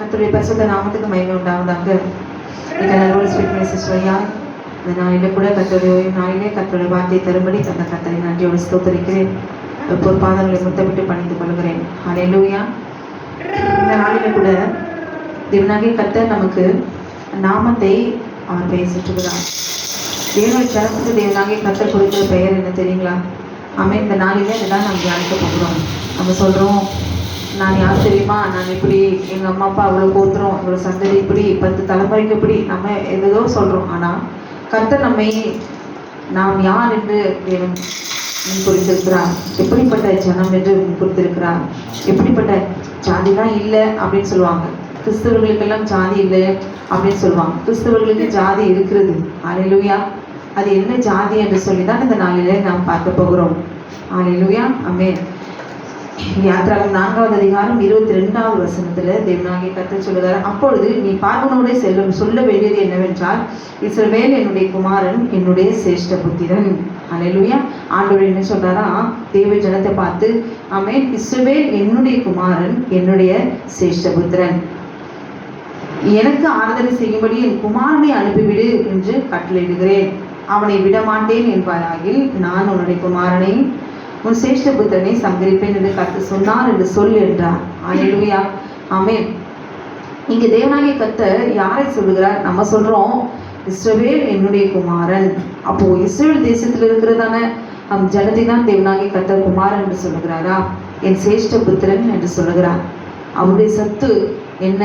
கத்துடைய பரிசுத்த நாமத்துக்கு மகிமை உண்டாவதாக. இந்த நல்ல ஸ்வீட் மெசேஜ் இந்த நாளிலே கூட கத்தருடைய நாளிலே கத்தருடைய வார்த்தையை தரும்படி தந்த கத்தரை நன்றியோடு ஸ்தோத்தரிக்கிறேன். பொறுப்பாதங்களை முத்தமிட்டு பணிந்து கொள்கிறேன். ஹalleluya இந்த நாளில கூட தேவனாகிய கத்தர் நமக்கு நாமத்தை அவர் பேசிட்டுகிறார் தேவனுடைய ஜனத்துக்கு தேவனாகி கத்தர் கொடுக்கிற பெயர் என்ன தெரியுங்களா? அவன் இந்த நாளிலே இதெல்லாம் நம்ம தியானிக்க போகிறோம். நம்ம சொல்கிறோம் நான் யார் தெரியுமா? நான் இப்படி எங்கள் அம்மா அப்பா அவ்வளோ கோத்துறோம் இவ்வளோ சந்ததி இப்படி பத்து தலைமுறைக்கு இப்படி நம்ம எதோ சொல்கிறோம் ஆனால் கர்த்தர் நம்மை நாம் யார் என்று தேவன் குறித்திருக்கிறார் எப்படிப்பட்ட ஜனம் என்று முன் குறித்திருக்கிறார் எப்படிப்பட்ட ஜாதிலாம் இல்லை அப்படின்னு சொல்லுவாங்க. கிறிஸ்தவர்களுக்கெல்லாம் ஜாதி இல்லை அப்படின்னு சொல்லுவாங்க. கிறிஸ்தவர்களுக்கு ஜாதி இருக்கிறது. அலையிலுயா அது என்ன ஜாதி என்று சொல்லி தான் இந்த நாளிலே நாம் பார்க்க போகிறோம். அலையிலுயா அமே யாத்திராகம் நான்காவது அதிகாரம் இருபத்தி ரெண்டாவது வசனத்தில் தேவனாகிய கற்று சொல்லுகிறார் அப்பொழுது நீ பார்வனோட செல்லும் சொல்ல வேண்டியது என்னவென்றால் இஸ்ரவேல் என்னுடைய குமாரன் என்னுடைய சிரேஷ்ட புத்திரன். அலையிலுயா ஆண்டோடு என்ன சொல்கிறாரா தேவ ஜனத்தை பார்த்து ஆமென் இஸ்ரவேல் என்னுடைய குமாரன் என்னுடைய சிரேஷ்ட புத்திரன். எனக்கு ஆறுதலை செய்யும்படி என் குமாரனை அனுப்பிவிடு என்று கட்டளையிடுகிறேன். அவனை விடமாட்டேன் என்பாராகில் நான் உன்னுடைய குமாரனை உன் சிரேஷ்ட புத்திரனை சங்கரிப்பேன் என்று கத்து சொன்னார் என்று சொல் என்றார். அலையிலுயா ஆமென் இங்க தேவனாகிய கர்த்தர் யாரை சொல்லுகிறார்? நம்ம சொல்றோம் இஸ்ரவேல் என்னுடைய குமாரன். அப்போ இஸ்ரேல் தேசத்தில் இருக்கிறதான அம் ஜனதி தான் தேவனாகிய கர்த்தர் குமாரன் என்று சொல்லுகிறாரா? என் சிரேஷ்ட புத்திரன் என்று சொல்லுகிறார். அவருடைய சத்து என்ன?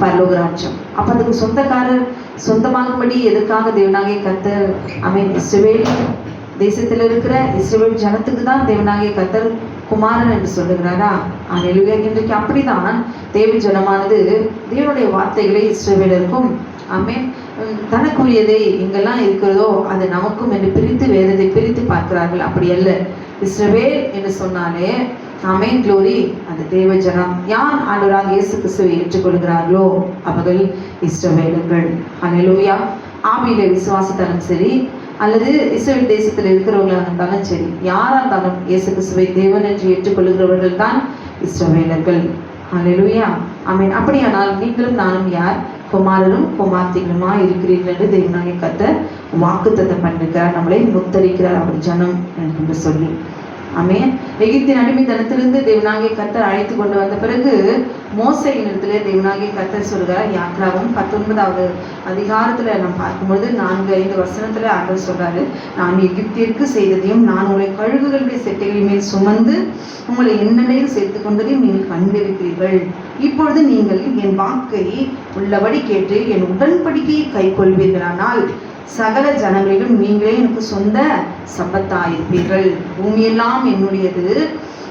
பரலோகராட்சம் அப்போ அதுக்கு சொந்தக்காரர் சொந்தமாகும்படி எதற்காக தேவனாகிய கர்த்தர் ஐ மீன் இஸ்ரவேல் தேசத்தில் இருக்கிற இஸ்ரேல் ஜனத்துக்கு தான் தேவனாகிய கத்தர் குமாரன் என்று சொல்லுகிறாரா? அலையிலுயா இன்றைக்கு அப்படிதான் தேவ ஜனமானது தேவனுடைய வார்த்தைகளை இஸ்ரவேலருக்கும் ஆமென். தனக்குரியதை எங்கெல்லாம் இருக்கிறதோ அது நமக்கும் என்று பிரித்து வேதத்தை பிரித்து பார்க்கிறார்கள். அப்படி அல்ல. இஸ்ரவேல் என்று சொன்னாலே அமேன் க்ளோரி அந்த தேவ ஜனம். யார் ஆண்டவராக இயேசு கிறிஸ்துவை ஏற்றுக்கொள்கிறார்களோ அவர்கள் இஸ்ரவேலர்கள் அலையிலுயா ஆவியில விசுவாசித்தாலும் சரி அல்லது இஸ்ரேல் தேசத்தில் இருக்கிறவங்களாக இருந்தாலும் சரி யாராக இருந்தாலும் இயேசு கிறிஸ்துவை தேவன் என்று ஏற்றுக்கொள்கிறவர்கள் தான் இஸ்ரவேலர்கள். ஹalleluya ஆமென் அப்படியானால் நீங்களும் நானும் யார்? குமாரரும் குமார்த்திகளுமா இருக்கிறீர்கள் என்று தேவனாகிய வாக்கு தத்தம் பண்ணிருக்கிறார் நம்மளை முத்தரிக்கிறார் அவர் ஜனம் என்று சொல்லி ஆமென். எகிப்தின் அடிமைத்தனத்திலிருந்து தேவனாகிய கத்தர் அழைத்து கொண்டு வந்த பிறகு மோசையின் இடத்துல தேவனாகிய கத்தர் சொல்கிறார் யாத்ராவும் பத்தொன்பதாவது அதிகாரத்தில் நம்ம பார்க்கும்பொழுது நான்கு ஐந்து வசனத்தில் ஆண்டவர் சொல்கிறாரு நான் எகிப்திற்கு செய்ததையும் நான் உங்களை கழுகுகளுடைய செட்டைகளின் மேல் சுமந்து உங்களை என்னென்னையில் சேர்த்து கொண்டதையும் நீங்கள் கண்டிருக்கிறீர்கள் இப்பொழுது நீங்கள் என் வாக்கை உள்ளபடி கேட்டு என் உடன்படிக்கையை கை கொள்வீர்களானால் சகல ஜனங்களிலும் நீங்களே எனக்கு சொந்த சபத்தாயிருப்பீர்கள் பூமியெல்லாம் என்னுடையது.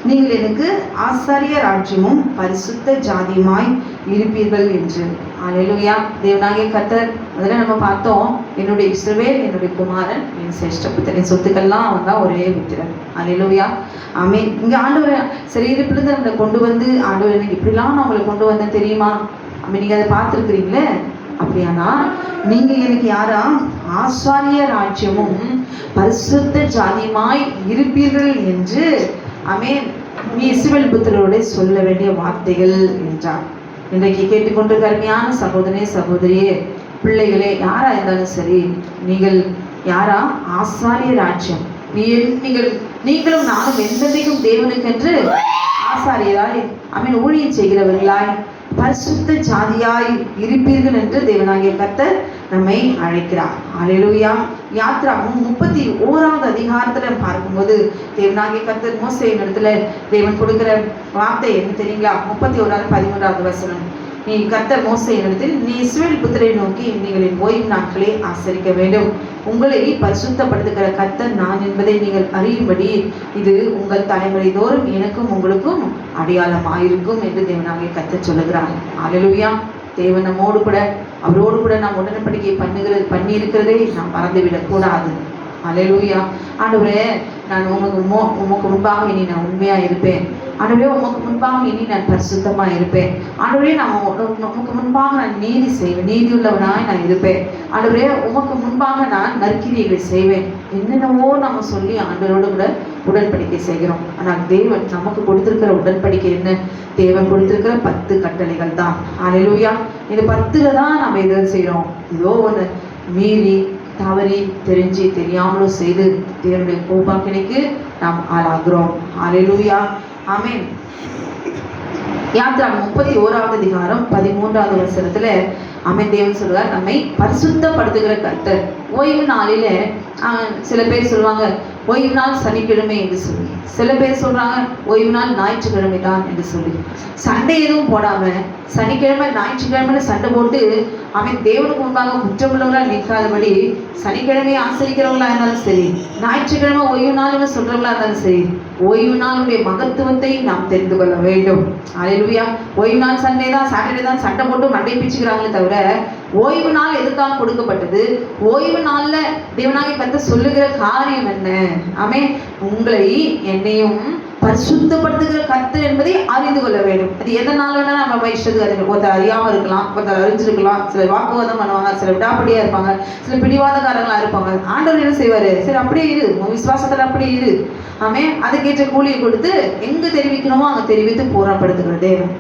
நீங்கள் எனக்கு ஆசாரிய ராஜ்யமும் பரிசுத்த ஜாதியுமாய் இருப்பீர்கள் என்று. அலையிலுயா தேவனாகிய கத்தர் முதல்ல நம்ம பார்த்தோம் என்னுடைய இஸ்ரவேல் என்னுடைய குமாரன் என் சிரேஷ்ட என் சொத்துக்கள்லாம் அவன் தான் ஒரே புத்திரன். அலையிலுயா ஆமே இங்கே ஆண்டவர் சரீரப்பிலிருந்து நம்மளை கொண்டு வந்து ஆண்டவர் எனக்கு இப்படிலாம் நான் உங்களை கொண்டு வந்தேன் தெரியுமா? அப்படி நீங்கள் அதை பார்த்துருக்குறீங்களே? அப்படியானா? நீங்க எனக்கு யாரா? ஆசாரிய ராஜ்யமும் பரிசுத்த ஜாதியுமாய் இருப்பீர்கள் என்று அமேன் நீ புத்தரோட சொல்ல வேண்டிய வார்த்தைகள் என்றார். இன்றைக்கு கேட்டுக்கொண்டு கருமையான சகோதரே சகோதரியே பிள்ளைகளே யாரா இருந்தாலும் சரி நீங்கள் யாரா? ஆசாரிய ராஜ்யம். நீ நீங்கள் நீங்களும் நானும் எந்தெந்தைக்கும் தேவனுக்கென்று ஆசாரியராய் அமீன் ஊழியம் செய்கிறவர்களாய் பரிசுத்த ஜாதியாய் இருப்பீர்கள் என்று தேவனாகிய கர்த்தர் நம்மை அழைக்கிறார். அலையிலுயா யாத்ராவும் முப்பத்தி ஓராவது அதிகாரத்துல பார்க்கும்போது தேவனாகிய கர்த்தர் மோசையின் இடத்துல தேவன் கொடுக்கிற வார்த்தை என்ன தெரியுங்களா? முப்பத்தி ஓராவது பதிமூன்றாவது வசனம். நீ கர்த்தர் மோசையின் இடத்தில் நீ இஸ்ரேல் புத்திரை நோக்கி நீங்கள் என் ஓய்வு நாட்களை ஆசரிக்க வேண்டும். உங்களை பரிசுத்தப்படுத்துகிற கர்த்தர் நான் என்பதை நீங்கள் அறியும்படி இது உங்கள் தலைமுறை தோறும் எனக்கும் உங்களுக்கும் அடையாளமாயிருக்கும் என்று தேவனாகிய கர்த்தர் சொல்லுகிறார். அலலுயா தேவன் நம்மோடு கூட அவரோடு கூட நாம் உடன்படிக்கை பண்ணுகிறது பண்ணியிருக்கிறதே நாம் மறந்துவிடக்கூடாது. அலையலூயா ஆண்டவரே நான் உமக்கு மோ உமக்கு முன்பாக இனி நான் உண்மையாக இருப்பேன். ஆண்டவரே உமக்கு முன்பாக இனி நான் பரிசுத்தமாக இருப்பேன். ஆண்டவரே நான் உமக்கு முன்பாக நான் நீதி செய்வேன். நீதி உள்ளவனாய் நான் இருப்பேன். ஆண்டவரே உமக்கு முன்பாக நான் நற்கிரியைகளை செய்வேன். என்னென்னவோ நம்ம சொல்லி ஆண்டவரோடு கூட உடன்படிக்கை செய்கிறோம். ஆனால் தேவன் நமக்கு கொடுத்துருக்கிற உடன்படிக்கை என்ன? தேவன் கொடுத்துருக்கிற பத்து கட்டளைகள் தான் அலையலூயா இந்த பத்துல தான் நம்ம இதை செய்கிறோம் ஏதோ ஒன்று மீறி தவறி தெரிஞ்சு தெரியாமலும் செய்து தேவனுடைய கோபாக்கினைக்கு நாம் ஆளாகிறோம். அலையிலூயா ஆமென். யாத்ரா முப்பத்தி ஓராவது அதிகாரம் பதிமூன்றாவது வசனத்துல அமேன் தேவன் சொல்றார் நம்மை பரிசுத்தப்படுத்துகிற கர்த்தர். ஓய்வு நாளில சில பேர் சொல்லுவாங்க ஓய்வு நாள் சனிக்கிழமை என்று சொல்லி. சில பேர் சொல்றாங்க ஓய்வு நாள் ஞாயிற்றுக்கிழமை தான் என்று சொல்லி. சண்டை எதுவும் போடாம சனிக்கிழமை ஞாயிற்றுக்கிழமைன்னு சண்டை போட்டு அவன் தேவனுக்கு முன்பாக குற்றமுள்ளவர்களாக நிற்காதபடி சனிக்கிழமை ஆசரிக்கிறவங்களா இருந்தாலும் சரி ஞாயிற்றுக்கிழமை ஓய்வு நாள்னு சொல்றவங்களா இருந்தாலும் சரி ஓய்வு நாளுடைய மகத்துவத்தை நாம் தெரிந்து கொள்ள வேண்டும். அலையிலுயா ஓய்வு நாள் சண்டே தான் சாட்டர்டே தான் சண்டை போட்டு மண்டை பிச்சுக்கிறாங்களே தவிர ஓய்வு நாள் எதுக்காக கொடுக்கப்பட்டது? ஓய்வு நாள்ல தேவனாகி பற்றி சொல்லுகிற காரியம் என்ன? ஆமே உங்களை என்னையும் பரிசுத்தப்படுத்துகிற கத்து என்பதை அறிந்து கொள்ள வேண்டும். அது எதனால வேணா நம்ம வைஷ்டது அறிவு. ஒருத்தர் அறியாம இருக்கலாம் ஒருத்தர் அறிஞ்சிருக்கலாம். சிலர் வாக்குவாதம் பண்ணுவாங்க சில விடாப்படியா இருப்பாங்க சில பிடிவாதக்காரங்களா இருப்பாங்க. ஆண்டவர் என்ன செய்வாரு? சரி அப்படியே இரு. உன் விசுவாசத்துல அப்படியே இரு. ஆமே அதுக்கேற்ற கூலியை கொடுத்து எங்க தெரிவிக்கணுமோ அங்க தெரிவித்து பூரணப்படுத்துகிற தேவன்.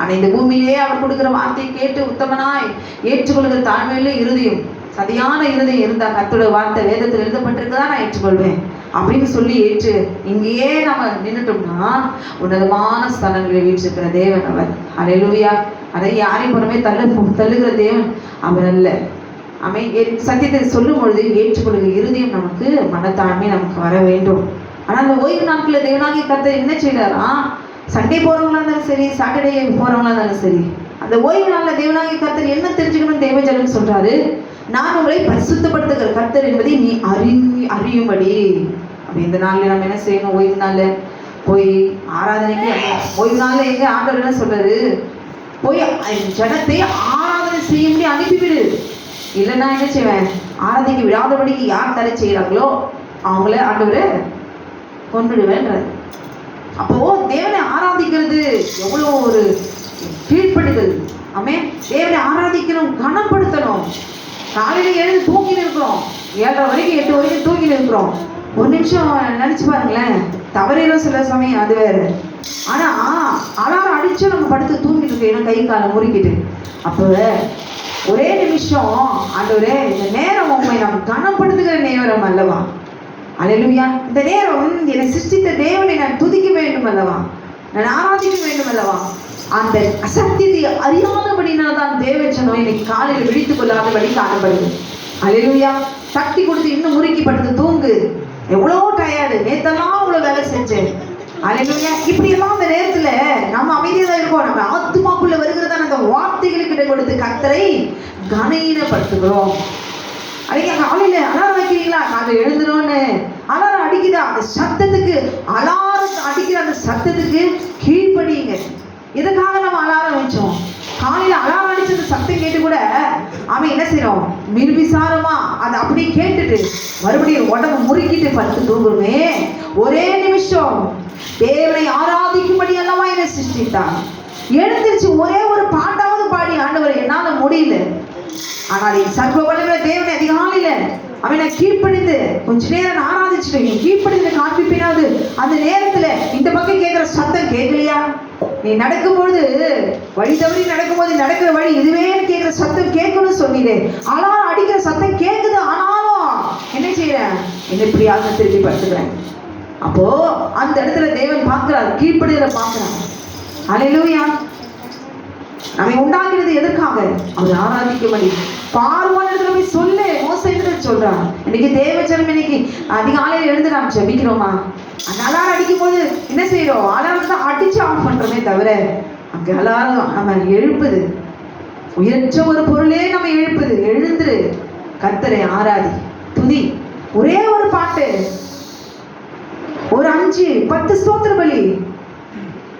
ஆனா இந்த பூமியிலே அவர் கொடுக்கிற வார்த்தையை கேட்டு உத்தமனாய் ஏற்றுக்கொள்கிற தாழ்மையில இருதயம் சதியான இருதயம் இருந்தா கத்தோட வார்த்தை வேதத்தில் எழுதப்பட்டிருக்குதா நான் ஏற்றுக்கொள்வேன். அப்படின்னு சொல்லி ஏற்று இங்கேயே நம்ம நின்றுட்டோம்னா உன்னதமான ஸ்தலங்களை வீற்றிருக்கிற தேவன் அவர். அலையலுவியா அதை யாரையும் புறமே தள்ளு தள்ளுகிற தேவன் அவர் அல்ல. அமை சத்தியத்தை சொல்லும் பொழுது ஏற்றுக்கொள்கிற இருதயம் நமக்கு மனத்தாழ்மை நமக்கு வர வேண்டும். ஆனால் அந்த ஓய்வு நாட்களில் தேவனாகிய கத்தை என்ன செய்யறாரா சண்டே போகிறவங்களா இருந்தாலும் சரி சாட்டர்டே போகிறவங்களா இருந்தாலும் சரி அந்த ஓய்வு நாளில் தேவனாகிய கர்த்தர் என்ன தெரிஞ்சுக்கணும் தேவஜலம் சொல்கிறாரு நான் உங்களை பரிசுத்தப்படுத்துகிற கர்த்தர் என்பதை நீ அறி அறியும்படி. அப்படி இந்த நாள்ல நம்ம என்ன செய்யணும்? ஓய்வு நாள்ல போய் ஆராதனைக்கு ஓய்வு நாள்ல எங்க ஆண்டவர் என்ன சொல்றாரு? போய் ஜனத்தை ஆராதனை செய்யும்படி அனுப்பிவிடு இல்லைன்னா என்ன செய்வேன்? ஆராதிக்க விடாதபடிக்கு யார் தடை செய்கிறாங்களோ அவங்கள ஆண்டவர் கொண்டுடுவேன்றார் அப்போ தேவனை ஆராதிக்கிறது எவ்வளோ ஒரு கீழ்ப்படுதல். ஆமே தேவனை ஆராதிக்கணும் கனப்படுத்தணும். காலையில எழுந்து தூங்கி இருக்கிறோம். ஏழரை வரைக்கும் எட்டு வரைக்கும் தூங்கி இருக்கிறோம். ஒரு நிமிஷம் நினைச்சு பாருங்களேன். தவறிடும் சில சமயம் அது வேறு. ஆனால் அலாரம் அடிச்சு நம்ம படுத்து தூங்கிட்டு இருக்கோம். ஏன்னா கை காலை முறுக்கிட்டு. அப்போ ஒரே நிமிஷம் ஆண்டவரே இந்த நேரம் உண்மை. நாம் கனப்படுத்துகிற நேரம் அல்லவா? அல்லேலூயா இந்த நேரம் என்னை சிருஷ்டித்த தேவனை நான் துதிக்க வேண்டும் அல்லவா? நான் ஆராதிக்க வேண்டும் அல்லவா? அந்த அசத்தியத்தை அறியாதபடினால் தான் ஜனம் இன்னைக்கு காலையில் விழித்துக் கொள்ளாதபடி காணப்படுது. அல்லேலூயா சக்தி கொடுத்து இன்னும் முறுக்கி படுத்து தூங்கு. எவ்வளோ டயர்டு நேத்தெல்லாம் அவ்வளோ வேலை செஞ்சேன். அல்லேலூயா இப்படி எல்லாம் அந்த நேரத்துல நம்ம அமைதியா தான் இருக்கோம். நம்ம ஆத்துமாக்குள்ள வருகிறதான அந்த வார்த்தைகளுக்கிட்ட கொடுத்து கத்தரை கனீனப்படுத்துகிறோம் அடிக்க காலையில அலாரம் வைக்கிறீங்களா? காலையில் எழுந்துறோன்னு அலாரம் அடிக்குதா? அந்த சத்தத்துக்கு அலாரம் அடிக்கிற அந்த சத்தத்துக்கு கீழ்ப்படியுங்க. எதுக்காக நம்ம அலாரம் வச்சோம் காலையில அலாரம் அடிச்சது அந்த சத்தம் கேட்டு கூட அவன் என்ன செய்யறோம் மிர்விசாரமா அதை அப்படியே கேட்டுட்டு மறுபடியும் உடம்பு முறுக்கிட்டு படுத்து தூங்குமே. ஒரே நிமிஷம். தேவனை ஆராதிக்கும்படி அல்லவா என்னை சிருஷ்டித்தான் எழுந்திருச்சு ஒரே ஒரு பாட்டாவது பாடி ஆண்டவர் என்னால முடியல. ஆனால் என் சர்வ வலிமை தேவனை அதிகாலையில அவனை கீழ்ப்படிந்து கொஞ்ச நேரம் நான் ஆராதிச்சுட்டு நீ கீழ்ப்படிந்து காண்பிப்பினாவது அந்த நேரத்துல இந்த பக்கம் கேட்கிற சத்தம் கேட்கலையா நீ நடக்கும்பொழுது வழி தவறி நடக்கும்போது நடக்கிற வழி இதுவே கேட்குற சத்தம் கேட்கணும்னு சொன்னீரே. ஆனாலும் அடிக்கிற சத்தம் கேட்குது ஆனாலும் என்ன செய்யறேன்? என்ன இப்படியாக திருப்பி படுத்துக்கிறேன். அப்போ அந்த இடத்துல தேவன் பார்க்கிறார் கீழ்ப்படுதல பார்க்கிறார். அலையிலூயா நம்மை உண்டாக்குறது எதற்காக? அவர் ஆராதிக்கும்படி. பார்வோன் இடத்துல போய் சொல்லு. மோசை சொல்றான்? இன்னைக்கு தேவச்சரம் இன்னைக்கு அதிகாலையில் எழுந்து நாம் ஜெபிக்கிறோமா? அந்த அலாரம் அடிக்கும் போது என்ன செய்யறோம் அலாரம் தான் அடிச்சு ஆஃப் பண்றோமே தவிர அங்க அலாரம் நம்ம எழுப்புது. உயர்ற்ற ஒரு பொருளே நம்ம எழுப்புது. எழுந்துரு. கத்தரை ஆராதி. துதி. ஒரே ஒரு பாட்டு. ஒரு அஞ்சு பத்து ஸ்தோத்திர பலி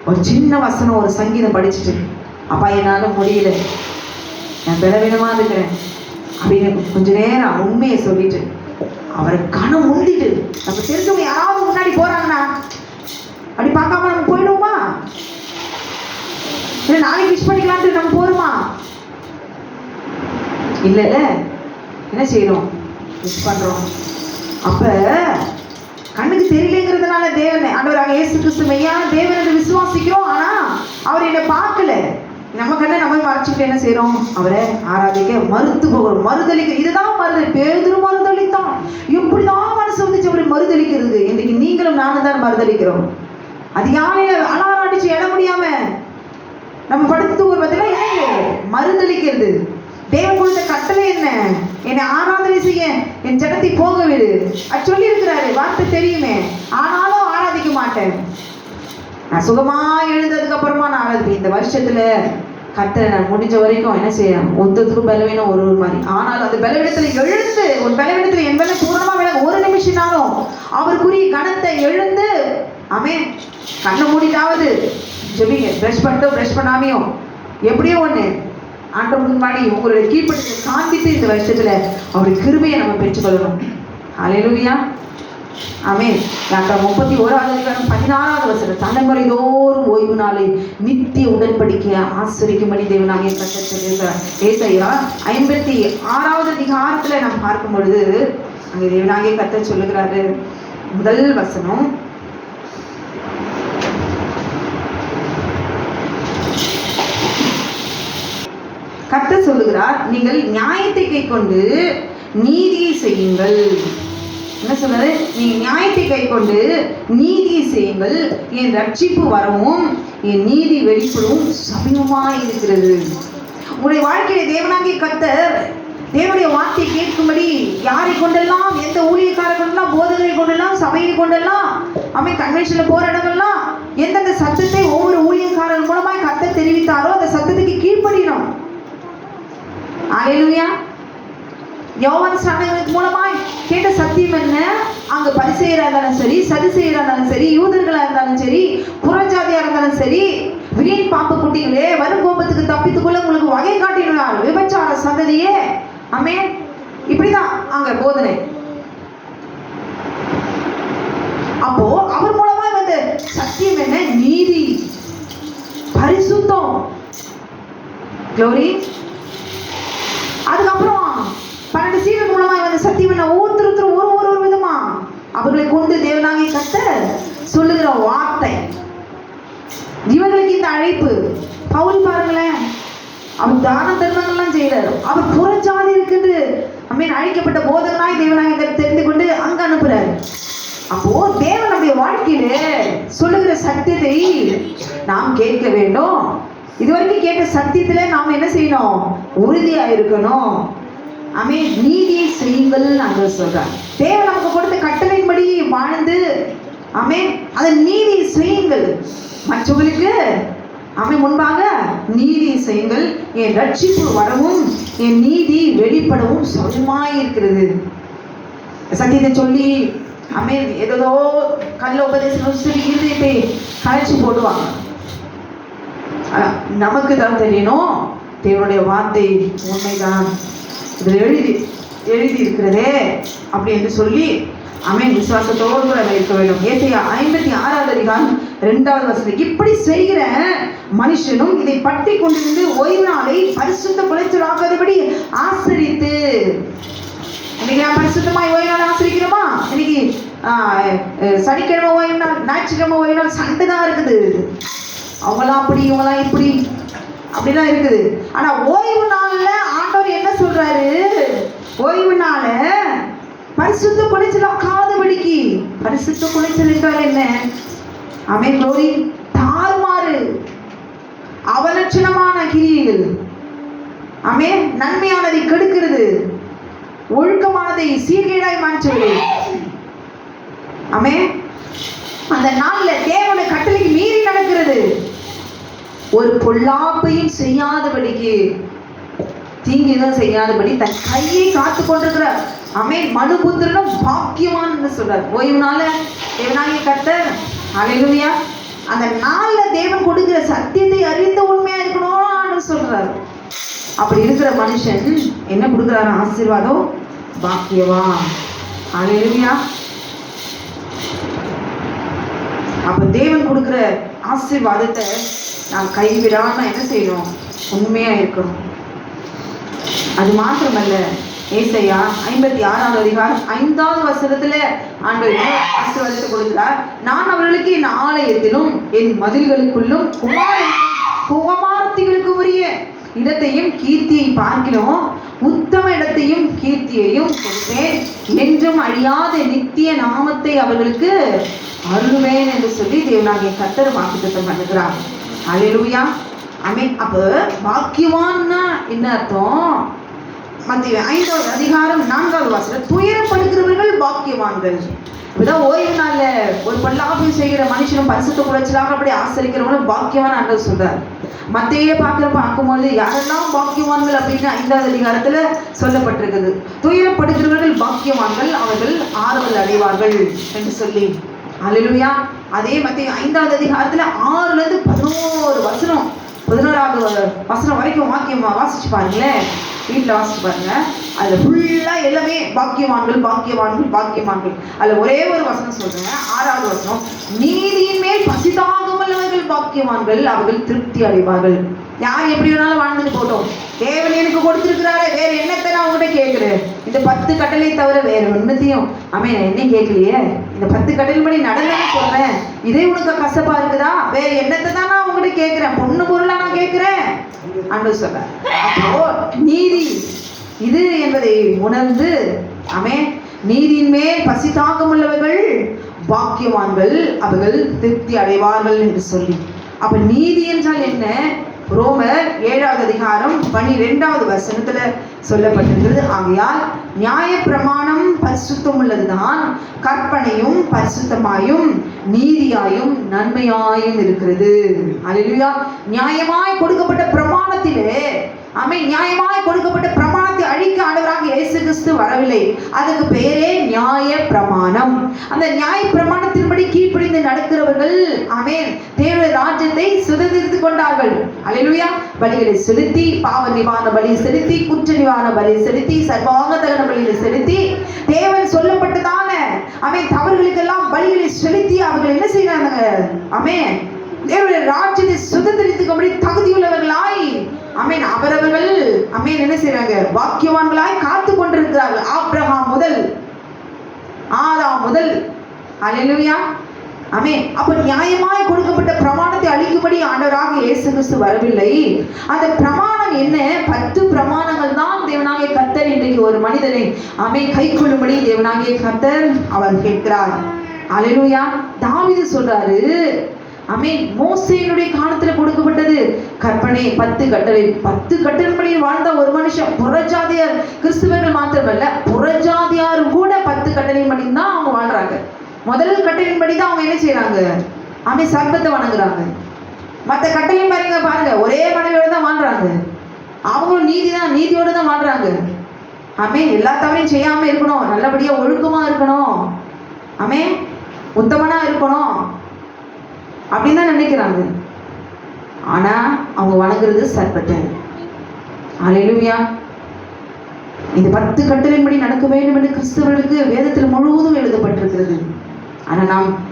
ஒரு சின்ன வசனம் ஒரு சங்கீதம் படிச்சுட்டு. அப்பா என்னால் முடியல. நான் பலவீனமாக இருக்கிறேன். அப்படின்னு கொஞ்ச நேரம் உண்மையை சொல்லிட்டு அவரை கணம் முந்திட்டு நம்ம தெரிஞ்சவங்க யாராவது முன்னாடி போகிறாங்கண்ணா அப்படி பார்க்காம நம்ம போயிடுவோமா? இல்லை நாளைக்கு விஷ் பண்ணிக்கலான்ட்டு நம்ம போகிறோமா இல்லைல்ல என்ன செய்கிறோம் விஷ் பண்ணுறோம் அப்போ கண்ணுக்கு தெரியலங்கிறதுனால தேவன் ஆண்டவராக இயேசு கிறிஸ்து மெய்யான தேவன் விசுவாசிக்கிறோம். ஆனால் அவர் என்னை பார்க்கல. நம்ம கண்ணை நம்ம மறைச்சிட்டு என்ன செய்யறோம் அவரை ஆராதிக்க மறுத்து போகிறோம். மறுதளிக்க இதுதான் மறுதல் பேதுரு மறுதளித்தான். இப்படிதான் மனசு வந்துச்சு அப்படி மறுதளிக்கிறது? இன்னைக்கு நீங்களும் நானும் தான் மறுதளிக்கிறோம். அதிகாலையில அலாரம் அடிச்சு எழ முடியாம நம்ம படுத்து தூங்குற பார்த்தீங்கன்னா மறுதளிக்கிறது. தேவன் கொடுத்த கட்டளை என்ன? என்னை ஆராதனை செய்ய என் ஜனத்தை போக விடு அது சொல்லி இருக்கிறாரு வார்த்தை தெரியுமே. ஆனாலும் ஆராதிக்க மாட்டேன். நான் சுகமா எழுந்ததுக்கு அப்புறமா நான் இந்த வருஷத்துல கத்தரை நான் முடிஞ்ச வரைக்கும் என்ன செய்யறேன்? ஒருத்தருக்கும் பலவீனம் ஒரு ஒரு மாதிரி. ஆனாலும் அந்த பலவீனத்துல எழுந்து ஒரு பலவீனத்துல என் மேலே பூரணமா விலக ஒரு நிமிஷம்னாலும் அவருக்குரிய கணத்தை எழுந்து அமே கண்ணை மூடிட்டாவது ஜெபிங்க. ப்ரஷ் பண்ணிட்டோம் ப்ரஷ் பண்ணாமையும் எப்படியோ ஒண்ணு. ஆண்டவர் முன்னாடி உங்களுடைய கீழ்ப்படுத்த காண்பித்து இந்த வருஷத்துல அவருடைய கிருபையை நம்ம பெற்றுக்கொள்ளணும். அலையலுவியா ஆமே நாங்கள் முப்பத்தி ஓராவது அதிகாரம் பதினாறாவது வசனம். தலைமுறை தோறும் ஓய்வு நாளை நித்திய உடன்படிக்கைய ஆசிரிக்கும்படி தேவனாகிய கத்தர் சொல்லியிருக்கிறார் ஏசையா ஐம்பத்தி ஆறாவது அதிகாரத்துல நாம் பார்க்கும் பொழுது அங்கே தேவனாகிய கத்த சொல்லுகிறாரு. முதல் வசனம். கத்த சொல்லுகிறார் நீங்கள் நியாயத்தை கை கொண்டு நீதியை செய்யுங்கள். என்ன சொல்றாரு? நீங்க நியாயத்தை கை கொண்டு நீதியை செய்யுங்கள். என் ரட்சிப்பு வரவும் என் நீதி வெளிப்படவும் சமயமா இருக்கிறது. உங்களுடைய வாழ்க்கையில தேவனாகிய கத்தர் தேவனுடைய வார்த்தை கேட்கும்படி யாரை கொண்டெல்லாம் எந்த ஊழியக்காரை கொண்டெல்லாம் போதகரை கொண்டெல்லாம் சபையை கொண்டெல்லாம் அமை கன்வென்ஷன்ல போற இடமெல்லாம் எந்தெந்த சத்தத்தை ஒவ்வொரு ஊழியக்காரர் மூலமாய் கத்த தெரிவித்தாரோ அந்த சத்தத்துக்கு கீழ்ப்படினோம் அலையிலுயா யோவான் ஸ்நானகனுக்கு மூலமாய் கேட்ட சத்தியம் என்ன? அங்க பரிசெயரா இருந்தாலும் சரி சதுசெயரா இருந்தாலும் சரி யூதர்களா இருந்தாலும் சரி புறஜாதியா இருந்தாலும் சரி வீண் பாம்பு குட்டிகளே வரும் கோபத்துக்கு தப்பித்துக்குள்ள உங்களுக்கு வகை காட்டினார். விபச்சார சந்ததியே. அமே இப்படிதான் அங்க போதனை. அப்போ அவர் மூலமா வந்து சத்தியம் என்ன? நீதி. பரிசுத்தம். க்ளோரி அதுக்கப்புறம் பன்னெண்டு மூலமா வந்த சத்தியம் என்ன ஒவ்வொருத்தர் ஒரு ஒரு ஒரு விதமா. அவர்களை கொண்டு தேவனாகிய கத்த சொல்லுகிற வார்த்தை. இவர்களுக்கு இந்த அழைப்பு. பவுல் பாருங்களேன் அவர் தான தர்மங்கள்லாம் செய்யறாரு அவர் புறஞ்சாதி இருக்குன்னு அம்மீன் அழைக்கப்பட்ட போதகனாய் தேவனாகிய கர்த்தர் தெரிந்து கொண்டு அங்க அனுப்புறாரு அப்போ தேவன் நம்முடைய வாழ்க்கையில சொல்லுகிற சத்தியத்தை நாம் கேட்க வேண்டும். இதுவரைக்கும் கேட்ட சத்தியத்துல நாம் என்ன செய்யணும்? உறுதியா இருக்கணும் அமே நீதியை செய்யுங்கள் நாங்கள் சொல்றார். தேவன் நமக்கு கொடுத்த கட்டளையின்படி வாழ்ந்து அமே அதை நீதியை செய்யுங்கள். மற்றவர்களுக்கு அவை முன்பாக நீதியை செய்யுங்கள். என் ரட்சிப்பு வரவும் என் நீதி வெளிப்படவும் சௌரியமாய் இருக்கிறது சத்தியத்தை சொல்லி அமே ஏதோ கல்ல உபதேசம் சொல்லி இருதயத்தை கழிச்சு போடுவாங்க. நமக்கு தான் தெரியணும். தேவனுடைய வார்த்தை உண்மைதான். இதில் எழுதி எழுதி இருக்கிறதே அப்படி என்று சொல்லி அமேன் விசுவாசத்தோடு கூட இருக்க வேண்டும். ஏசையா ஐம்பத்தி ஆறாவது அதிகாரம் ரெண்டாவது வசதி இப்படி செய்கிற மனுஷனும் இதை பற்றி கொண்டிருந்து ஓய்வு நாளை பரிசுத்த குலைச்சலாகாதபடி ஆசிரித்து. இன்னைக்கு நான் பரிசுத்தமாய் ஓய்வு நாள் ஆசிரிக்கிறோமா? இன்னைக்கு சனிக்கிழமை ஓய்வு நாள் ஞாயிற்றுக்கிழமை ஓய்வு நாள் சண்டை தான் இருக்குது. அவங்களாம் அப்படி இவங்களாம் இப்படி அப்படிலாம் இருக்குது. ஆனா ஓய்வு நாள்ல ஆண்டவர் என்ன சொல்றாரு? ஓய்வு நாள பரிசுத்த குலைச்சல் காதுபடிக்கு பரிசுத்த குலைச்சல் என்றால் என்ன? அமே கோரி தாறுமாறு அவலட்சணமான கிரியைகள் அமே நன்மையானதை கெடுக்கிறது. ஒழுக்கமானதை சீர்கேடாய் மாற்றுவது அமே அந்த நாளில் தேவனை கட்டளைக்கு மீறி நடக்கிறது. ஒரு பொல்லாப்பையும் செய்யாதபடிக்கு தீங்கிலும் செய்யாதபடி தன் கையை காத்து கொண்டிருக்கிறார். அமே மனுபுத்திரனும் பாக்கியவான்னு சொல்றார். ஓய்வுனால தேவனாகிய கர்த்தர் அலையிலுயா அந்த நாள்ல தேவன் கொடுக்கிற சத்தியத்தை அறிந்த உண்மையா இருக்கணும்னு சொல்றாரு. அப்படி இருக்கிற மனுஷன் என்ன கொடுக்குறாரு? ஆசீர்வாதம் பாக்கியவா அலையிலுயா அப்ப தேவன் கொடுக்குற ஆசீர்வாதத்தை நாம் கைவிடாம என்ன செய்யணும்? உண்மையா இருக்கணும் அது மாத்திரமல்ல ஏசையா ஐம்பத்தி ஆறாவது அதிகாரம் ஐந்தாவது வசனத்துல ஆண்டவர் ஆசீர்வாதத்தை கொடுக்கிறார். நான் அவர்களுக்கு என் ஆலயத்திலும் என் மதில்களுக்குள்ளும் குமார குமார்த்திகளுக்கு உரிய இடத்தையும் கீர்த்தியை பார்க்கிறோம். உத்தம இடத்தையும் கீர்த்தியையும் கொடுப்பேன் என்றும் அழியாத நித்திய நாமத்தை அவர்களுக்கு அருள்வேன் என்று சொல்லி தேவனாகிய கத்தர் வாக்குத்தத்தம் பண்ணுகிறார். அலையலூயா மீன் அப்போ பாக்கியவான்னா என்ன அர்த்தம்? மத்திய ஐந்தாவது அதிகாரம் நான்காவது வாசல துயரப்படுகிறவர்கள் பாக்கியவான்கள் இப்படிதான் ஓய்வு நாள்ல ஒரு பல்லாபம் செய்கிற மனுஷனும் பரிசுத்த குறைச்சலாக அப்படி ஆசரிக்கிறவங்களும் பாக்கியவான் ஆண்டவர் சொல்றார். மத்தையே பார்க்கிற பார்க்கும்போது யாரெல்லாம் பாக்கியவான்கள் அப்படின்னு ஐந்தாவது அதிகாரத்துல சொல்லப்பட்டிருக்குது. துயரப்படுகிறவர்கள் பாக்கியவான்கள் அவர்கள் ஆறுதல் அடைவார்கள் என்று சொல்லி. அல்லேலூயா அதே மத்திய ஐந்தாவது அதிகாரத்துல ஆறுல இருந்து பதினோரு வசனம் பதினோராவது வசனம் வரைக்கும் வாக்கியம் வாசிச்சு பாருங்களேன். வீட்டில் வாசிச்சு பாருங்க. அதுல ஃபுல்லா எல்லாமே பாக்கியவான்கள் பாக்கியவான்கள் பாக்கியவான்கள். அதுல ஒரே ஒரு வசனம் சொல்றேன். ஆறாவது வசனம் நீதியின் மேல் பசிதாகமல்லவர்கள் பாக்கியவான்கள் அவர்கள் திருப்தி அடைவார்கள். யார் எப்படி வேணாலும் வாழ்ந்துட்டு போட்டோம் தேவன் எனக்கு கொடுத்திருக்கிறாரு வேற என்னத்தை நான் உங்ககிட்ட கேட்கிறேன்? இந்த பத்து கட்டளை தவிர வேற ஒன்னத்தையும் அமே நான் என்ன கேட்கலையே? இந்த பத்து கட்டளை படி நடந்தேன்னு சொல்றேன். இதே உனக்கு கசப்பா இருக்குதா? வேற என்னத்தை தான் நான் உங்ககிட்ட கேட்கிறேன்? பொண்ணு பொருளா நான் கேட்கிறேன். அன்று சொல்ற அப்போ நீதி இது என்பதை உணர்ந்து அமே நீதியின் மேல் பசி தாக்கமுள்ளவர்கள் பாக்கியவான்கள் அவர்கள் திருப்தி அடைவார்கள் என்று சொல்லி. அப்ப நீதி என்றால் என்ன? ரோமர் ஏழாவது அதிகாரம் பனிரெண்டாவது வசனத்துல சொல்லப்பட்டிருக்கிறது. ஆகையால் நியாய பிரமாணம் பரிசுத்தம் உள்ளதுதான் கற்பனையும் பரிசுத்தமாயும் நீதியாயும் நன்மையாயும் இருக்கிறது. அலுவயா நியாயமாய் கொடுக்கப்பட்ட பிரமாணத்திலே அமை நியாயமாய் கொடுக்கப்பட்ட பிரமாணத்தை அழிக்க ஆண்டவராக இயேசு கிறிஸ்து வரவில்லை. அதுக்கு பேரே நியாய பிரமாணம் அந்த நியாய பிரமாணத்தின்படி கீழ்ப்படிந்து நடக்கிறவர்கள் ஆமென் தேவ ராஜ்யத்தை சுதந்திரித்துக் கொண்டார்கள். அலையிலுயா பலிகளை செலுத்தி பாவ நிவாரண பலி செலுத்தி குற்ற நிவாரண பலி செலுத்தி சர்வாங்க தகன பலிகளை செலுத்தி தேவன் சொல்லப்பட்டதான அவன் தவறுகளுக்கெல்லாம் பலிகளை செலுத்தி அவர்கள் என்ன செய்யறாங்க அமே தேவனுடைய ராஜ்யத்தை சுதந்திரித்துக்கும்படி தகுதியுள்ளவர்களாய் அமீன் அவரவர்கள் அமீன் என்ன செய்யறாங்க வாக்கியவான்களாய் காத்து கொண்டிருக்கிறார்கள். ஆப்ரஹாம் முதல் ஆதாம் முதல். அல்லேலூயா அமே அப்ப நியாயமாய் கொடுக்கப்பட்ட பிரமாணத்தை அழிக்கும்படி ஆண்டவராக இயேசு கிறிஸ்து வரவில்லை. அந்த பிரமாணம் என்ன? பத்து பிரமாணங்கள் தான் தேவனாகிய கத்தர் இன்றைக்கு ஒரு மனிதனை அமே கை கொள்ளும்படி தேவனாகிய கத்தர் அவர் கேட்கிறார். அல்லேலூயா தாவிது சொல்றாரு அமீன் மோசையினுடைய காலத்துல கொடுக்கப்பட்டது கற்பனை பத்து கட்டளை. பத்து கட்டளைப்படி வாழ்ந்த ஒரு மனுஷன் புறஜாதியர் கிறிஸ்துவர்கள் மாத்திரமல்ல புறஜா கூட பத்து கட்டளைப்படி தான் அவங்க வாழ்றாங்க முதல் கட்டளைப்படி தான் அவங்க என்ன செய்யறாங்க அமை சர்ப்பத்தை வணங்குறாங்க. மற்ற கட்டளையும் பாருங்க பாருங்க ஒரே மனைவியோட தான் வாழ்றாங்க. அவங்களும் நீதி தான் நீதியோட தான் வாழ்றாங்க. ஆமே எல்லா தவறையும் செய்யாம இருக்கணும் நல்லபடியா ஒழுக்கமா இருக்கணும். ஆமே உத்தமனா இருக்கணும். அப்படின்னு தான் நினைக்கிறாங்க. ஆனா அவங்க வணங்குறது சர்ப்பத்தை. அலையிலுயா இந்த பத்து கட்டளையின்படி நடக்க வேண்டும் என்று கிறிஸ்தவர்களுக்கு வேதத்தில் முழுவதும் எழுதப்பட்டிருக்கிறது. ஆனா நாம்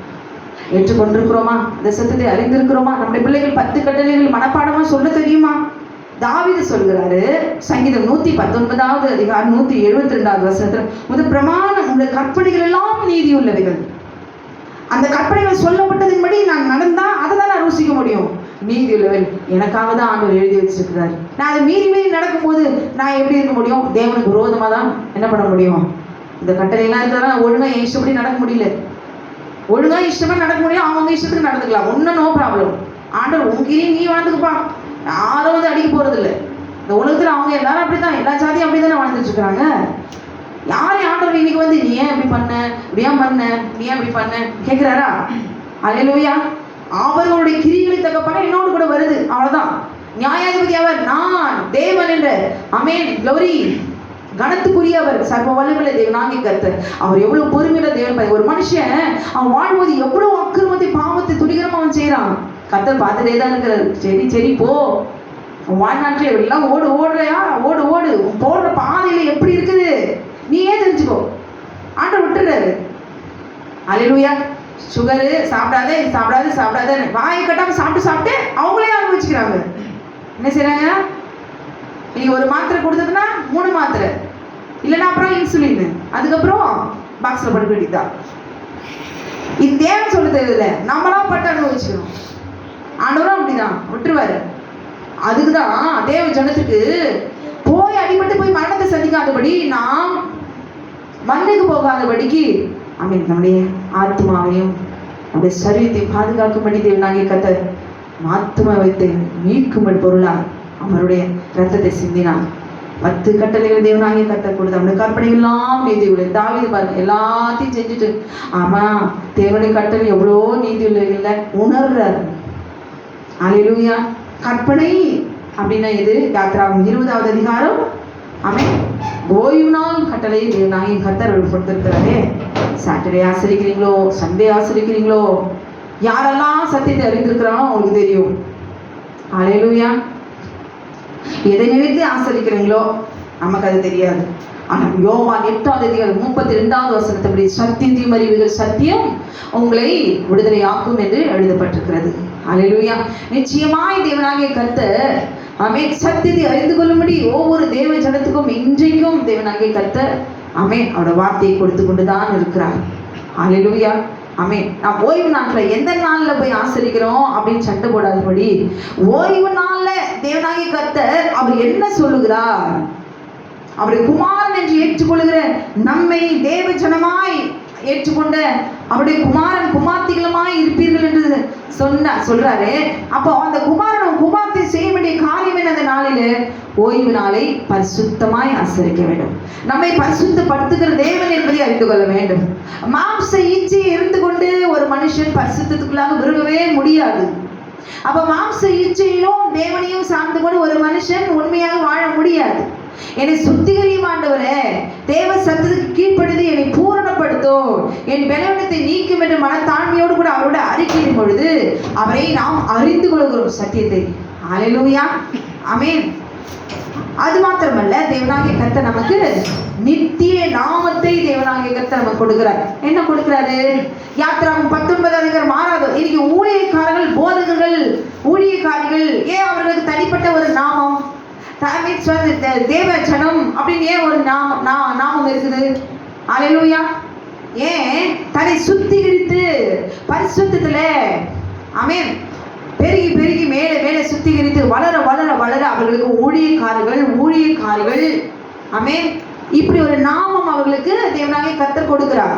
ஏற்றுக்கொண்டிருக்கிறோமா? இந்த சத்தத்தை அறிந்திருக்கிறோமா? நம்முடைய பிள்ளைகள் பத்து கட்டளைகள் மனப்பாடமா சொல்ல தெரியுமா? தாவிது சொல்கிறாரு சங்கீதம் நூத்தி பத்தொன்பதாவது அதிகாரம் நூத்தி எழுபத்தி ரெண்டாவது வசனத்துல முதல் பிரமாணம் உங்களுடைய கற்பனைகள் எல்லாம் நீதி உள்ளவைகள். அந்த கற்பனைகள் சொல்லப்பட்டதின்படி நான் நடந்தா அதை தான் நான் ருசிக்க முடியும். நீதி உள்ளவன் எனக்காக தான் ஆண்டவர் எழுதி வச்சிருக்கிறார். நான் அதை மீறி மீறி நடக்கும்போது நான் எப்படி இருக்க முடியும்? தேவனுக்கு விரோதமாக தான் என்ன பண்ண முடியும்? இந்த கட்டளையெல்லாம் இருக்கிறதா ஒழுங்கா என் நடக்க முடியல. ஒழுங்காக இஷ்டமாக நடக்க முடியும் அவங்க இஷ்டத்துக்கு நடந்துக்கலாம். ஒன்றும் நோ ப்ராப்ளம் ஆண்டவர் உங்ககிட்டயும் நீ வாழ்ந்துக்குப்பா யாரும் வந்து அடிக்க போகிறதில்ல இந்த உலகத்தில் அவங்க எல்லாரும் அப்படி தான் எல்லா ஜாதியும் அப்படிதானே வாழ்ந்துட்டு இருக்காங்க. யார் ஆண்டவர் இன்னைக்கு வந்து நீ ஏன் இப்படி பண்ண? இப்படி ஏன் பண்ண? நீ ஏன் இப்படி பண்ண? கேட்குறாரா அலையலூயா அவர்களுடைய கிரிகளை தக்க பணம் என்னோடு கூட வருது. அவ்வளோதான் நியாயாதிபதி அவர் நான் தேவன் என்ற. அமேன் கௌரி கனத்துக்குரியவர் சர்வ வல்லமுள்ள தேவனாகி கர்த்தர். அவர் எவ்வளவு பொறுமையில தேவன் ஒரு மனுஷன் அவன் வாழ்வது எவ்வளவு அக்கிரமத்தை பாவத்தை துணிகரமா அவன் செய்யறான் கத்தர் பார்த்துட்டே தான் இருக்கிறார். சரி சரி போ. வாழ்நாட்டில் எல்லாம் ஓடு ஓடுறையா? ஓடு ஓடு. போடுற பாதையில எப்படி இருக்குது? நீ ஏன் தெரிஞ்சுக்கோ. ஆண்டை விட்டுறாரு. அலையிலுயா. சுகரு சாப்பிடாதே சாப்பிடாது சாப்பிடாதே. வாயை கட்டாம சாப்பிட்டு சாப்பிட்டு அவங்களே அனுபவிச்சுக்கிறாங்க. என்ன செய்யறாங்க நீங்க ஒரு மாத்திரை கொடுத்ததுன்னா மூணு மாத்திரை. இல்லைன்னா அப்புறம் இன்சுலின் அதுக்கப்புறம் பாக்ஸில் படுக்க வேண்டியதுதான். இது தேவை சொல்ல தெரியல. நம்மளா பட்டு அனுபவிச்சிடும் ஆண்டவரும் அப்படிதான். விட்டுருவாரு. அதுக்குதான் தேவ ஜனத்துக்கு போய் அடிபட்டு போய் மரணத்தை சந்திக்காதபடி நாம் மண்ணுக்கு போகாதபடிக்கு அவன் நம்முடைய ஆத்மாவையும் நம்முடைய சரீரத்தை பாதுகாக்கும்படி தேவனாகிய கத்தர் ஆத்மா வைத்து மீட்கும்படி பொருளால் அவருடைய ரத்தத்தை சிந்தினான் பத்து கட்டளைகள் தேவனாகிய கத்தர் கொடுத்து அவனுடைய கற்பனை எல்லாம் நீதி உள்ள தாவிது பாருங்க எல்லாத்தையும் செஞ்சுட்டு ஆமா தேவனுடைய கட்டளை எவ்வளோ நீதி உள்ள இல்லை உணர்றார். அலையிலூயா கற்பனை அப்படின்னா இது யாத்ராவும் இருபதாவது அதிகாரம். அவன் ஓய்வு நாள் கட்டளை தேவனாகிய கத்தர் கொடுத்திருக்கிறாரே. சாட்டர்டே ஆசிரிக்கிறீங்களோ? சண்டே ஆசிரிக்கிறீங்களோ? யாரெல்லாம் சத்தியத்தை அறிந்திருக்கிறானோ அவங்களுக்கு தெரியும். அலையிலூயா எதை நினைத்து ஆசரிக்கிறீங்களோ? நமக்கு அது தெரியாது. ஆனால் யோவான் எட்டாவது அதிகாரம் முப்பத்தி ரெண்டாவது வசனத்தபடி சத்தியத்தையும் தீமறிவுகள் சத்தியம் உங்களை விடுதலை ஆக்கும் என்று எழுதப்பட்டிருக்கிறது. அலையிலுயா நிச்சயமாய் தேவனாகிய கத்த அமே சத்தியத்தை அறிந்து கொள்ளும்படி ஒவ்வொரு தேவ ஜனத்துக்கும் இன்றைக்கும் தேவனாகிய கத்த அமே அவரோட வார்த்தையை கொடுத்து கொண்டுதான் இருக்கிறார். அலையிலுயா அமே நான் ஓய்வு நாட்டில் எந்த நாளில் போய் ஆசரிக்கிறோம் அப்படின்னு சண்டை போடாதபடி ஓய்வு நாளில் தேவனாகிய கர்த்தர் அவர் என்ன சொல்லுகிறார்? அவரை குமாரன் என்று ஏற்றுக்கொள்கிற நம்மை தேவ ஜனமாய் ஏற்றுக்கொண்ட அவருடைய குமாரன் குமார்த்திகளுமாய் இருப்பீர்கள் என்று சொன்ன சொல்றாரு. அப்போ அந்த குமாரன் குமார்த்தை செய்ய வேண்டிய காரியம் என்ன அந்த நாளில்? ஓய்வு நாளை பரிசுத்தமாய் அனுசரிக்க வேண்டும். நம்மை பரிசுத்தப்படுத்துகிற தேவன் என்பதை அறிந்து கொள்ள வேண்டும். மாம்ச இச்சை இருந்து கொண்டு ஒரு மனுஷன் பரிசுத்தத்துக்குள்ளாக விரும்பவே முடியாது. அப்ப மாம்ச இச்சையிலும் தேவனையும் சார்ந்து கொண்டு ஒரு மனுஷன் உண்மையாக வாழ முடியாது. என்னை சுத்திகரியும் ஆண்டவரே தேவ சத்தத்துக்கு கீழ்ப்படுது என்னை பூரணப்படுத்தும். என் பலவீனத்தை நீக்கும் என்ற மனத்தாழ்மையோடு கூட அவரோட அறிக்கையிடும் பொழுது அவரை நாம் அறிந்து கொள்கிறோம் சத்தியத்தை. அலையிலூயா அமேன் அது மாத்திரமல்ல தேவனாகிய கர்த்தர் நமக்கு நித்திய நாமத்தை தேவனாகிய கர்த்தர் நமக்கு கொடுக்கிறார். என்ன கொடுக்கிறாரு? யாத்திராவும் பத்தொன்பது அதிகாரம் ஆறாவது இன்னைக்கு ஊழியக்காரர்கள் போதகர்கள் ஊழியக்காரிகள் ஏன் அவர்களுக்கு தனிப்பட்ட ஒரு நாமம்? That தே- தேவ ஜனம் அப்படின்னு ஏன் ஒரு நாமம் நா- நாமம் இருக்குது? அலையிலூயா ஏன்? தன்னை சுத்திகரித்து பரிசுத்தத்துல அமேன் பெருகி பெருகி மேலே மேலே சுத்திகரித்து வளர வளர வளர அவர்களுக்கு ஊழியக்காரர்கள் ஊழியக்காரிகள். அமே இப்படி ஒரு நாமம் அவர்களுக்கு தேவனாகிய கத்தர் கொடுக்கிறார்.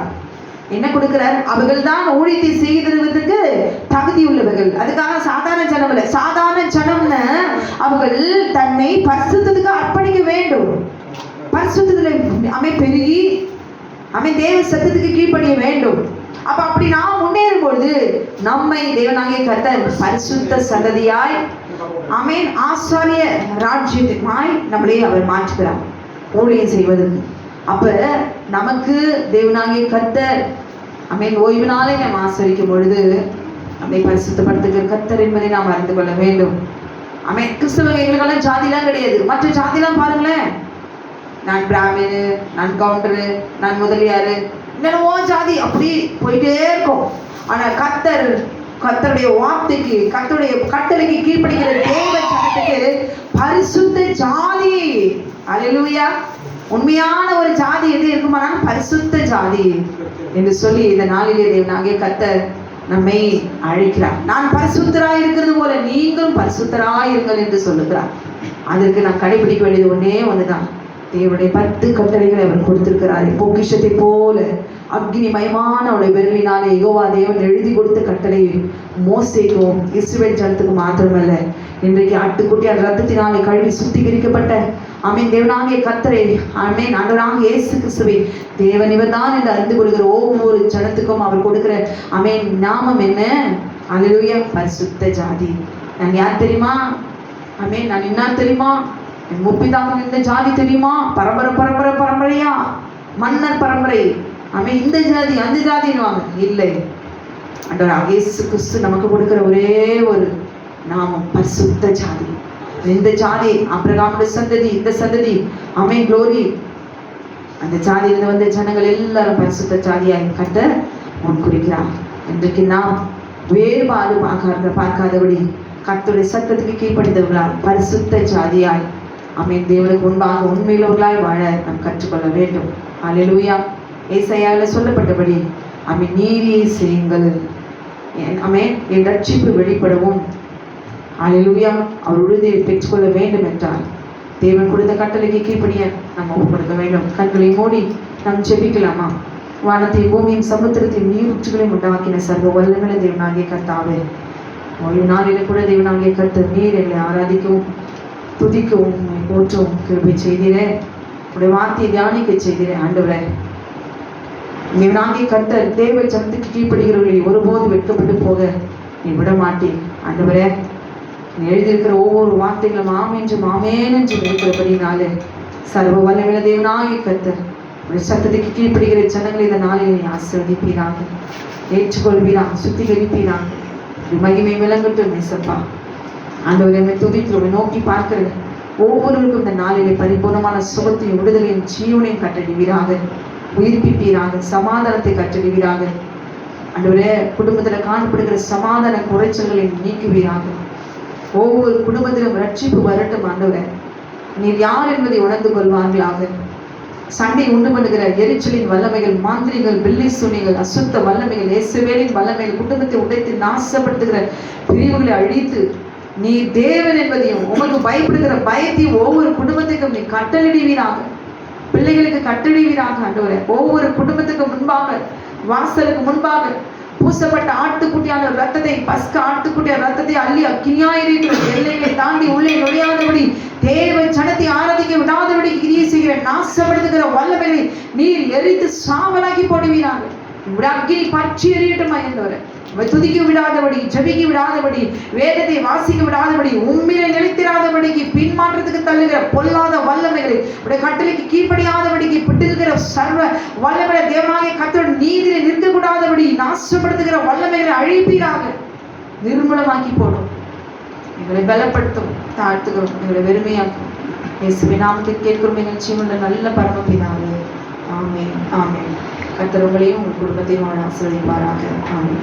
என்ன கொடுக்கிறார்? அவர்கள் தான் ஊழியத்தை செய்கிறதுக்கு தகுதி உள்ளவர்கள். அதுக்காக சாதாரண ஜனம் இல்லை சாதாரண ஜனம்னு அவர்கள் தன்னை பரிசுத்தத்துக்கு அர்ப்பணிக்க வேண்டும். பரிசுத்தத்தில் அமை பெருகி அமை தேவ சத்தத்துக்கு கீழ்ப்படிய வேண்டும். அப்ப அப்படி நாம் முன்னேறும் பொழுது நம்மை தேவனாகிய கர்த்தர் பரிசுத்த சந்ததியாய் அமேன் ஆசாரிய ராஜ்யத்திற்காய் நம்மளே அவர் மாற்றுகிறார். ஊழியம் செய்வதற்கு. அப்ப நமக்கு தேவனாகிய கர்த்தர் அமேன் ஓய்வு நாளை நாம் ஆசரிக்கும் பொழுது நம்மை பரிசுத்தப்படுத்துகிற கர்த்தர் என்பதை நாம் அறிந்து கொள்ள வேண்டும். அமேன் கிறிஸ்தவ எங்களுக்கெல்லாம் ஜாதிலாம் கிடையாது. மற்ற ஜாதிலாம் பாருங்களேன். நான் பிராமினு நான் கவுண்டரு நான் முதலியாரு என்னென்னவோ ஜாதி அப்படி போயிட்டே இருக்கும். ஆனால் கத்தர் கத்தருடைய வார்த்தைக்கு கத்தருடைய கட்டளைக்கு கீழ்ப்படுகிற தேவ சட்டத்துக்கு பரிசுத்த ஜாதி. அல்லேலூயா உண்மையான ஒரு ஜாதி எது இருக்குமானால் பரிசுத்த ஜாதி என்று சொல்லி இந்த நாளிலே தேவனாகிய கத்தர் நம்மை அழைக்கிறார். நான் பரிசுத்தராய் இருக்கிறது போல நீங்களும் பரிசுத்தராய் இருங்கள் என்று சொல்லுகிறார். அதற்கு நான் கடைபிடிக்க வேண்டியது ஒன்னே ஒன்றுதான் தேவனுடைய பத்து கட்டளைகளை அவர் கொடுத்திருக்கிறார். பொக்கிஷத்தை போல அக்னி மயமான அவருடைய விரலினாலே யோவா தேவன் எழுதி கொடுத்த கட்டளை மோசைக்கும் இஸ்ரேல் ஜனத்துக்கு மாத்திரமல்ல. இன்றைக்கு ஆட்டுக்குட்டியார் ரத்தத்தினாலே கழுவி சுத்திகரிக்கப்பட்ட அமீன் தேவனாகிய கத்தரை அமீன் ஆண்டவராக இயேசு கிறிஸ்துவை தேவன் இவர்தான் என்று அறிந்து கொள்கிற ஒவ்வொரு ஜனத்துக்கும் அவர் கொடுக்கிற அமீன் நாமம் என்ன? அல்லேலூயா பரிசுத்த ஜாதி. நான் யார் தெரியுமா? அமீன் நான் என்ன தெரியுமா? என் இந்த ஜாதி தெரியுமா? பரம்பரை பரம்பரை பரம்பரையா? மன்னர் பரம்பரை. அவன் இந்த ஜாதி அந்த ஜாதின்னுவாங்க இல்லை. ஆண்டவர் அகேசு கிறிஸ்து நமக்கு கொடுக்குற ஒரே ஒரு நாமம் பரிசுத்த ஜாதி. இந்த ஜாதி அப்ரகாமோட சந்ததி இந்த சந்ததி. அமே க்ளோரி அந்த ஜாதியிலிருந்து வந்த ஜனங்கள் எல்லாரும் பரிசுத்த ஜாதியாய் கட்ட முன்குறிக்கிறார் இன்றைக்கு நாம் வேறுபாடு பார்க்காத பார்க்காதபடி கத்துடைய சத்தத்துக்கு கீழ்ப்படிந்தவர்களாய் பரிசுத்த ஜாதியாய் அமீன் தேவனுக்கு முன்பாக உண்மையிலவர்களாய் வாழ நாம் கற்றுக்கொள்ள வேண்டும். அல்லேலூயா ஏசாயாவில் சொல்லப்பட்டபடி அமீன் நீதியை செய்யுங்கள். என் அமேன் என் ரட்சிப்பு வெளிப்படவும். அல்லேலூயா அவர் உறுதியை பெற்றுக்கொள்ள வேண்டும் என்றார் தேவன் கொடுத்த கட்டளைக்கு கீழ்படிய நம்ம ஒப்புக்கொடுக்க வேண்டும். கண்களை மூடி நாம் ஜெபிக்கலாமா? வானத்தை பூமியும் சமுத்திரத்தையும் நீரூற்றுகளையும் உண்டாக்கின சர்வ வல்லமையுள்ள தேவனாகிய கர்த்தாவே. ஒரு நாளில கூட தேவனாகிய கர்த்தர் நீர் எங்களை ஆராதிக்கவும். துதிக்கவும் உம்மை போற்றவும் கிருபை செய்தீரே. உடைய வார்த்தையை தியானிக்க செய்தீரே ஆண்டவரே. நீர் நாங்கே கண்ட தேவ சனத்துக்கு கீழ்ப்படுகிறவர்களை ஒருபோது வெட்கப்பட்டு போக நீ விட மாட்டேன் ஆண்டவரே நீ எழுதியிருக்கிற ஒவ்வொரு வார்த்தைகளும் ஆம் என்றும் ஆமேன் என்றும் இருக்கிறபடினாலே சர்வ வல்லமையுள்ள தேவனாகி கத்தர் உடைய சத்தத்துக்கு கீழ்ப்படுகிற ஜனங்களை இந்த நாளில் நீ ஆசிர்வதிப்பீராக. ஏற்றுக்கொள்வீராக சுத்திகரிப்பீராக. மகிமை விளங்கட்டும் நெசப்பா ஆண்டவர் என்னை துதிக்கிறோம் நோக்கி பார்க்கிறேன் ஒவ்வொருவருக்கும் இந்த நாளிலே பரிபூர்ணமான சுகத்தையும் விடுதலையும் ஜீவனையும் கட்டடிவீராக உயிர்ப்பிப்பீராக சமாதானத்தை கட்டடிவீராக அன்றுவரே குடும்பத்தில் காணப்படுகிற சமாதான குறைச்சல்களை நீக்குவீராக. ஒவ்வொரு குடும்பத்திலும் ரட்சிப்பு வரட்டும் ஆண்டவரே. நீர் யார் என்பதை உணர்ந்து கொள்வார்களாக? சண்டை உண்டு பண்ணுகிற எரிச்சலின் வல்லமைகள் மாந்திரிகள் வெள்ளி சுனிகள் அசுத்த வல்லமைகள் இயேசுவேலின் வல்லமைகள் குடும்பத்தை உடைத்து நாசப்படுத்துகிற பிரிவுகளை அழித்து நீ தேவன் என்பதையும் உமக்கு பயப்படுகிற பயத்தையும் ஒவ்வொரு குடும்பத்துக்கும் நீ கட்டளிடுவீராக பிள்ளைகளுக்கு கட்டளிடுவீராக ஆண்டவரே. ஒவ்வொரு குடும்பத்துக்கு முன்பாக வாசலுக்கு முன்பாக பூசப்பட்ட ஆட்டுக்குட்டியான ரத்தத்தை பஸ்க ஆட்டுக்குட்டியான ரத்தத்தை அள்ளி அக்கினியாயிருக்கிற எல்லைகளை தாண்டி உள்ளே நுழையாதபடி தேவ ஜனத்தை ஆராதிக்க விடாதபடி கிரியை செய்கிற நாசப்படுத்துகிற வல்லமைகளை நீர் எரித்து சாவலாக்கி போடுவீராக. அக்னி அக்கினி பற்றி எறியட்டுமா என்றவரை துதிக்க விடாதபடி ஜபிக்க விடாதபடி வேதத்தை வாசிக்க விடாதபடி உண்மையிலே நிலைத்திராதபடிக்கு பின்மாற்றத்துக்கு தள்ளுகிற பொல்லாத வல்லமைகளை உடைய கட்டளைக்கு கீழ்ப்படியாதபடிக்கு பிட்டுகிற சர்வ வல்லமையை தேவனாகிய கத்தோட நீதியை நிற்கக்கூடாதபடி நாசப்படுத்துகிற வல்லமைகளை அழிப்பீராக. நிர்மூலமாக்கி போடும். எங்களை பலப்படுத்தும் தாழ்த்துகிறோம் எங்களை வெறுமையாக்கும். இயேசுவை நாமத்தில் கேட்கிறோம் எங்கள் ஜீவனுள்ள நல்ல பரமபிதாவே. ஆமே ஆமே கர்த்தர் உங்களையும் உங்கள் குடும்பத்தையும் ஆசிரியப்பாராக ஆமே